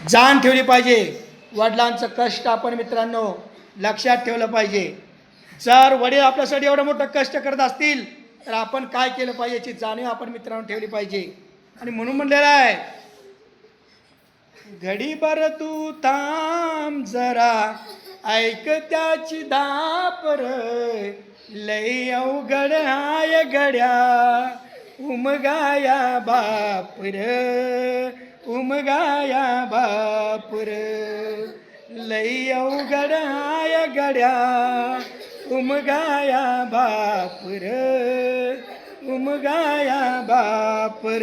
जाण ठेवली पाहिजे. वडिलांचं कष्ट आपण मित्रांनो लक्षात ठेवलं पाहिजे. जर वडील आपल्यासाठी एवढं मोठं कष्ट करत असतील तर आपण काय केलं पाहिजे याची जाणीव आपण मित्रांनो ठेवली पाहिजे. आणि म्हणून म्हणलेलं आहे घडीभर तू थांब जरा ऐक त्याची दापर लय अवघड हाय गड्या उमगाया बापर उमगाया बापुर. लय अवघड हाय गड्या. उमगाया बापुर. उमगाया बापर.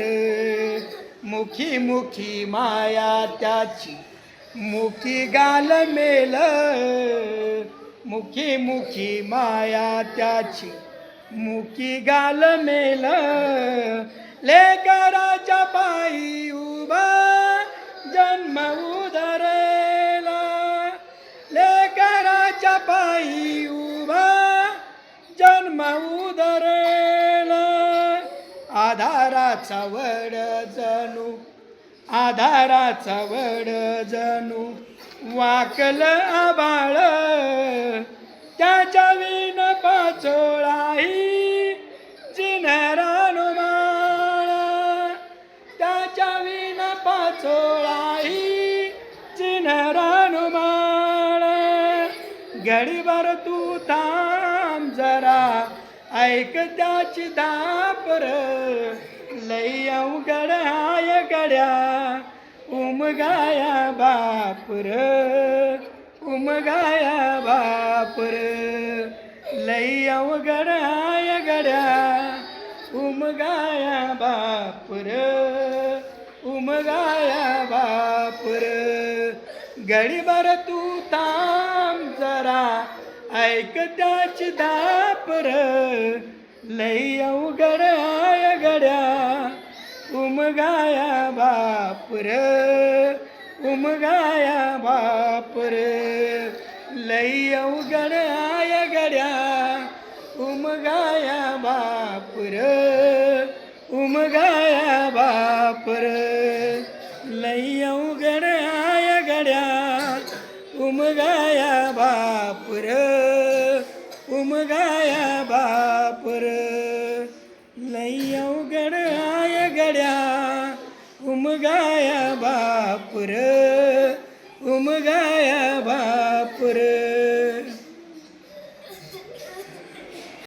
मुखी मुखी माया त्याची. मुखी गाल मेल. मुखी मुखी माया त्याची. मुखी गाल मेल. लेकराच्या पायी उभा जन्म उधरेला लेकराच्या पायी उभा जन्म उधरेला आधाराचा वड जणू आधाराचा वड जणू. वाकल आबाळ त्याच्या विन पाचोळा नरानुमाळ। गडीवर तू थांब जरा ऐक त्याची दापर। लय अवघड हाय गड्या उमगाया बापर। उमगाया बापर। लई अवघड हाय गड्या उमगाया बापर। उमगाया बापर। गडीभर तू थांब जरा. ऐक त्याची दापर. लई अवघड आय गड्या. उमगाया बापर. उमगाया बापर. लई अवघड आय गड्या. उमगाया बापर. उमगाया बापर. उमगाया बापर उमगाया बापर. लय अवघड आय गड्या उमगाया बापर उमगाया बापर.